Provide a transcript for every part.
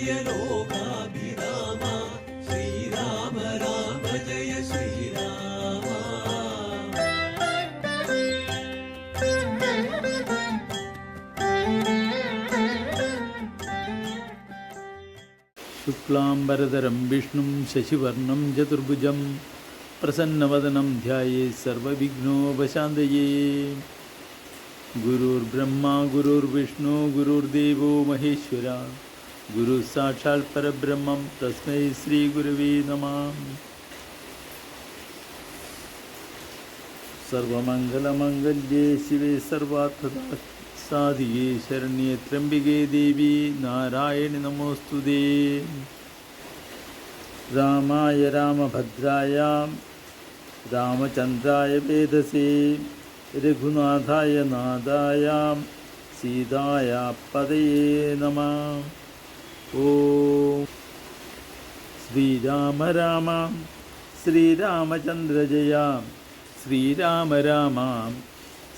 जय विष्णु शशिवर्ण चतुर्भुज प्रसन्न वदनम शुक्लाम्बरधरं गुरुर्ब्रह्मा गुरुर्विष्णु गुरुर्देव महेश्वरा। ഗുരു സാക്ഷാൽ പരബ്രഹ്മം. തസ്മൈ ശ്രീ ഗുരുവേ നമാം. സർവമംഗളമംഗല്യേ ശിവേ സർവാർത്ഥദാ സാധികേ ശരണ്യേ ത്രംബികേ ദേവി നാരായണി നമോസ്തുതേ. രാമായ രാമഭദ്രായ രാമചന്ദ്രായ വേദസേ രഘുനാഥായ നാദായ സീതായ പതയേ നമ. ഓ ശ്രീരാമ രാമ ശ്രീരാമചന്ദ്ര ജയ ശ്രീരാമ രാമ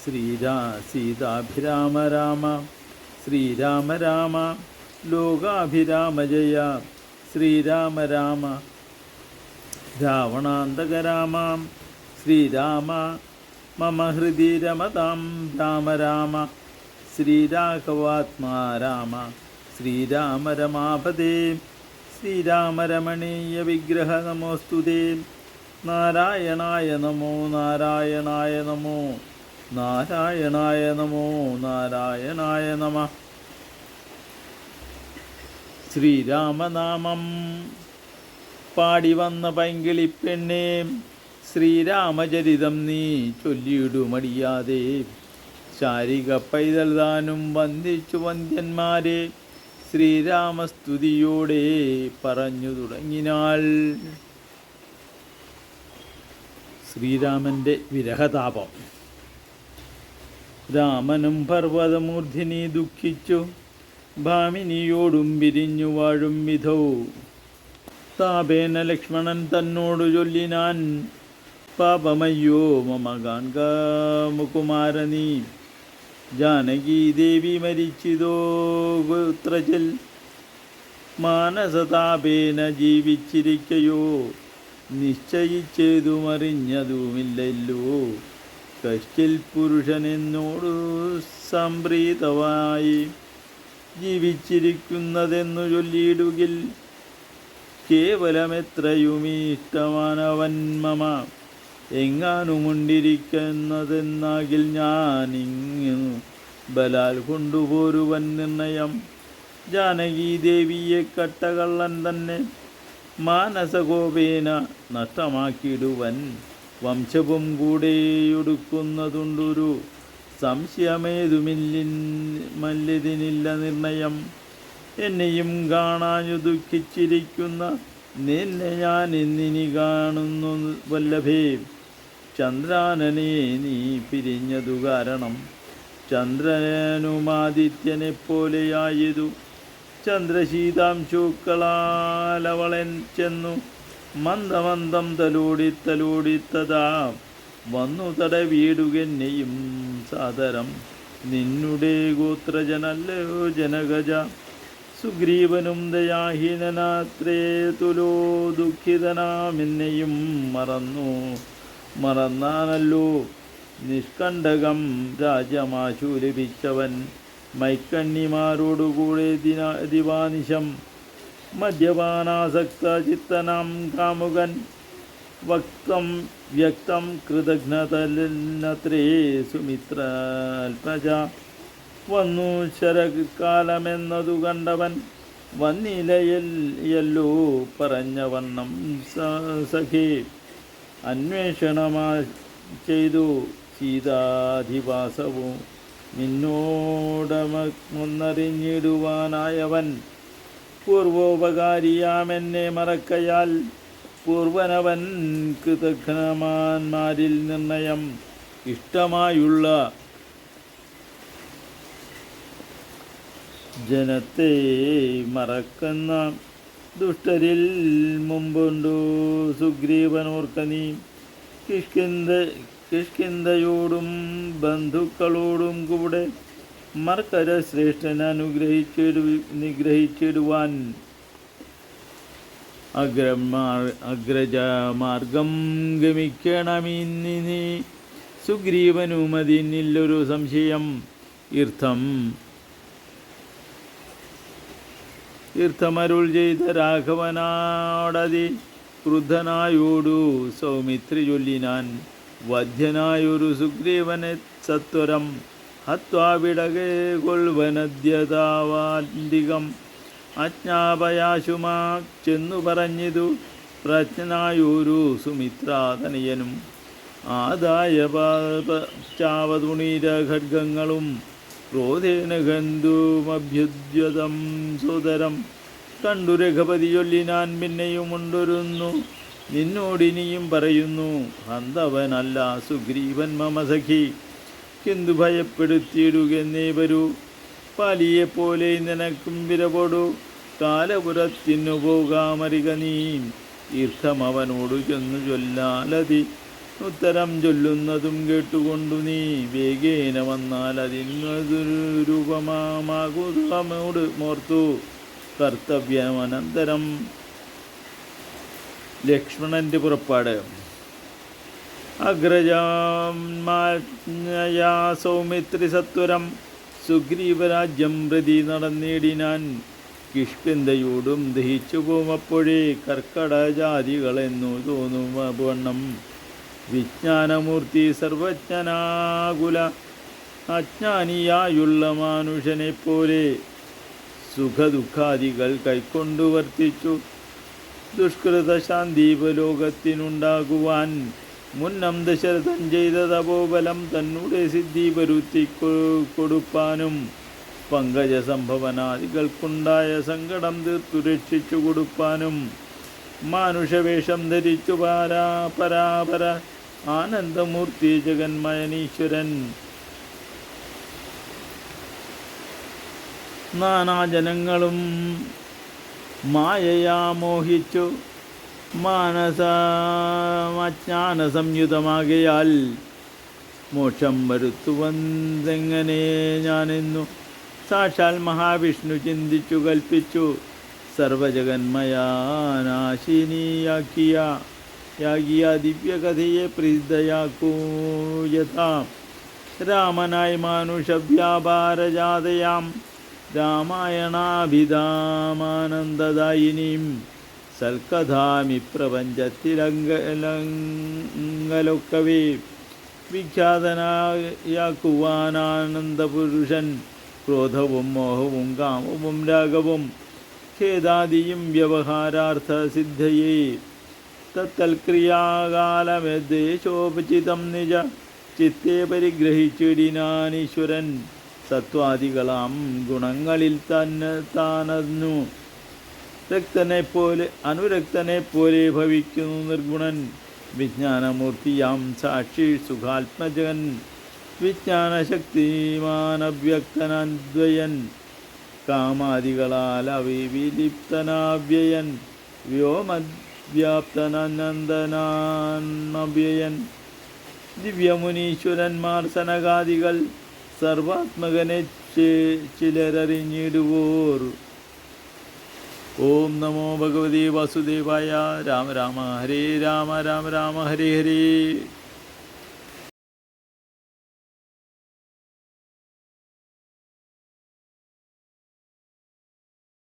ശ്രീരാ സീതാഭിരാമ രാമ ശ്രീരാമ രാമ ലോകാഭിരാമ ജയ ശ്രീരാമ രാമ രാവണാന്തക രാമ ശ്രീരാമ മമ ഹൃദി രമതാം രാമ രാമ ശ്രീരാഘവാത്മാ രാമ ശ്രീരാമ രമാപദേ ശ്രീരാമരമണീയ വിഗ്രഹ നമോസ്തുതേ നാരായണായ നമോ നാരായണായ നമോ നാരായണായ നമോ നാരായണായ നമ. ശ്രീരാമനാമം. പാടി വന്ന പൈങ്കിളിപ്പെണ്ണേ ശ്രീരാമചരിതം നീ ചൊല്ലിയിടുമടിയാതെ ശാരിക പൈതൽ താനും വന്ദിച്ചു വന്ധ്യന്മാരെ ശ്രീരാമസ്തുതിയോടെ പറഞ്ഞു തുടങ്ങിനാൽ ശ്രീരാമന്റെ വിരഹതാപം. രാമനും പർവതമൂർധിനി ദുഃഖിച്ചു. ഭാമിനിയോടും പിരിഞ്ഞു വാഴും വിധൗ. താപേന ലക്ഷ്മണൻ തന്നോടു ചൊല്ലിനാൻ പാപമയ്യോ മമ കാൺക മുകുമാരനീ ജാനകി ദേവി മരിച്ചിതോ ഗോത്രജൽ. മാനസതാപേന ജീവിച്ചിരിക്കയോ? നിശ്ചയിച്ചതുമറിഞ്ഞതുമില്ലല്ലോ. കശ്ചിൽ പുരുഷനെന്നോടു സംപ്രീതമായി ജീവിച്ചിരിക്കുന്നതെന്നു ചൊല്ലിയിടുകിൽ. കേവലമെത്രയുമീഷ്ടമാനവൻ മമ ഞാൻ ഇങ്ങു ബലാൽ കൊണ്ടുപോരുവൻ നിർണയം. ജാനകി ദേവിയെ കട്ടകള്ളൻ തന്നെ മാനസകോപേന നഷ്ടമാക്കിയിടുവൻ. വംശവും കൂടെയൊടുക്കുന്നതുണ്ടൊരു സംശയമേതുമില്ലി മല്യതിനില്ല നിർണയം. എന്നെയും കാണാഞ്ഞു ദുഃഖിച്ചിരിക്കുന്ന നിന്നെ ഞാൻ എന്നിനി കാണുന്നു വല്ലഭേ. ചന്ദ്രാനനെ നീ പിരിഞ്ഞതു കാരണം. ചന്ദ്രനുമാദിത്യനെ പോലെയായതു ചന്ദ്രശീതാംശുക്കളാലവളൻ ചെന്നു. മന്ദമന്ദം തലോടി തലോടിത്തതാ. വന്നു തടവീടുകെന്നെയും സാദരം. നിന്നുടെ ഗോത്രജനല്ലോ ജനഗജ. സുഗ്രീവനും ദയാഹീനനാത്രേ തുലോ ദുഃഖിതനാമെന്നെയും മറന്നു. മറന്നാനല്ലോ നിഷ്കണ്ടകം രാജ്യമാശു ലഭിച്ചവൻ മൈക്കണ്ണിമാരോടുകൂടെ ദിന ദിവാനിശം. മദ്യപാനാസക്ത ചിത്തനാം കാമുകൻ വക്തം വ്യക്തം കൃതജ്ഞതലത്രേ സുമിത്രൽപജ വന്നു ശരകാലമെന്നതു കണ്ടവൻ വന്നിലയല്ലോ പറഞ്ഞ വണ്ണം സഖേ. അന്വേഷണമാ ചെയ്തു സീതാധിവാസവും നിന്നോടമൊന്നറിഞ്ഞിടുവാനായവൻ പൂർവോപകാരിയാമെന്നെ മറക്കയാൽ പൂർവനവൻ കൃതഘ്നമാന്മാരിൽ നിർണയം ഇഷ്ടമായുള്ള ജനത്തെ മറക്കുന്ന ദുഷ്ടരിൽ മുമ്പുണ്ടു. സുഗ്രീവനോർക്ക നീ കിഷ്കിന്ദയോടും ബന്ധുക്കളോടും കൂടെ മർക്കര ശ്രേഷ്ഠൻ അനുഗ്രഹിച്ചിടു നിഗ്രഹിച്ചിടുവാൻ അഗ്രമാർ അഗ്രജമാർഗം ഗമിക്കണമിന്നി സുഗ്രീവനുമതിനില്ലൊരു സംശയം. ഇർത്ഥം തീർത്ഥമരുൾ ചെയ്ത രാഘവനാടതി ക്രുദ്ധനായോടു സൗമിത്രി ചൊല്ലിനാൻ വധ്യനായൊരു സുഗ്രീവനെ സത്വരം ഹത്വാവിടകെ കൊൾവനദ്യതാവാന്തികം അജ്ഞാപയാശുമാ ചെന്നു പറഞ്ഞിതു പ്രജ്ഞനായൊരു സുമിത്രാതനയനും. ആദായ ചാവതുണീര ഖഡ്ഗങ്ങളും ക്രോധേന ഗന്ധുമഭ്യുദ്യതം സുതരം. കണ്ടു രഘപതി ചൊല്ലിനാൻ പിന്നെയും ഉണ്ടൊരുന്നു നിന്നോടിനിയും പറയുന്നു ഹന്തവനല്ല സുഗ്രീവൻ മമ സഖി കിന്തു ഭയപ്പെടുത്തിയിടുകെന്നേ വരൂ. പാലിയെപ്പോലെ നിനക്കും വിരപൊടു കാലപുരത്തിനു പോകാമറിക നീ. തീർത്ഥം അവനോടു ചെന്നു ചൊല്ലാലതി. ഉത്തരം ചൊല്ലുന്നതും കേട്ടുകൊണ്ടു നീ വേഗേന വന്നാൽ അതിനൊരു രൂപമാകുതമോട് മോർത്തു കർത്തവ്യമനന്തരം ലക്ഷ്മണന്റെ പുറപ്പാട്. അഗ്രജാ സൗമിത്രി സത്വരം. സുഗ്രീവരാജ്യം പ്രതി നടന്നിടിനാൻ കിഷ്കിന്തയോടും ദഹിച്ചു പോമപ്പോഴേ കർക്കടജാതികളെന്നു തോന്നും വണ്ണം വിജ്ഞാനമൂർത്തി സർവജ്ഞനാകുല. അജ്ഞാനിയായുള്ള മനുഷ്യനെപ്പോലെ സുഖദുഃഖാദികൾ കൈക്കൊണ്ടു വർത്തിച്ചു. ദുഷ്കൃത ശാന്തിപലോകത്തിനുണ്ടാകുവാൻ മുന്നം ദശരഥൻ ചെയ്ത തപോബലം തന്നൂടെ സിദ്ധി വരുത്തി കൊടുപ്പാനും പങ്കജ സംഭവനാദികൾക്കുണ്ടായ സങ്കടം തീർത്തു രക്ഷിച്ചു കൊടുപ്പാനും മാനുഷവേഷം ധരിച്ചു പാരാ പരാപര ആനന്ദമൂർത്തി ജഗന്മയനീശ്വരൻ. നാനാജനങ്ങളും മായയാ മോഹിച്ചു മാനസമജ്ഞാന സംയുതമാകയാൽ മോക്ഷം വരുത്തുവന്തെങ്ങനെ ഞാനെന്നു സാക്ഷാൽ മഹാവിഷ്ണു ചിന്തിച്ചു കൽപ്പിച്ചു സർവജഗന്മയാനാശിനിയാക്കിയ യാകിയ ദിവ്യകഥയെ പ്രസിദ്ധയാക്കൂ യഥാ രാമനായി മാനുഷവ്യാപാരജാതയാം. രാമായണാഭിധാമാനന്ദദായിനിയും സൽക്കഥാമി പ്രപഞ്ചത്തിലങ്കലൊക്കവേ വിഖ്യാതനായാക്കുവാനാനന്ദപുരുഷൻ. ക്രോധവും മോഹവും കാമവും രാഗവും ഖേദാദിയും വ്യവഹാരാർത്ഥ സിദ്ധയേ തത്തൽക്രിയാകാലമേദേശോപചിതം നിജ. ചിത്തെ പരിഗ്രഹിച്ചിടിനാനീശ്വരൻ സത്വാദികളാം ഗുണങ്ങളിൽ തന്നെ താനന്നു. രക്തനെ പോലെ അനുരക്തനെ പോലെ ഭവിക്കുന്നു നിർഗുണൻ. വിജ്ഞാനമൂർത്തിയാം സാക്ഷി സുഖാത്മജൻ വിജ്ഞാനശക്തിമാനവ്യക്തനദ്വയൻ. കാമാദികളാൽ വ്യോമവ്യാപ്തനന്ദനാന്മവ്യയൻ ദിവ്യമുനീശ്വരന്മാർ സനകാദികൾ സർവാത്മകനെ ചിലരറിഞ്ഞിടുവോർ. ഓം നമോ ഭഗവതി വാസുദേവായ രാമ രാമ ഹരേ രാമ രാമ രാമ ഹരേ ഹരേ.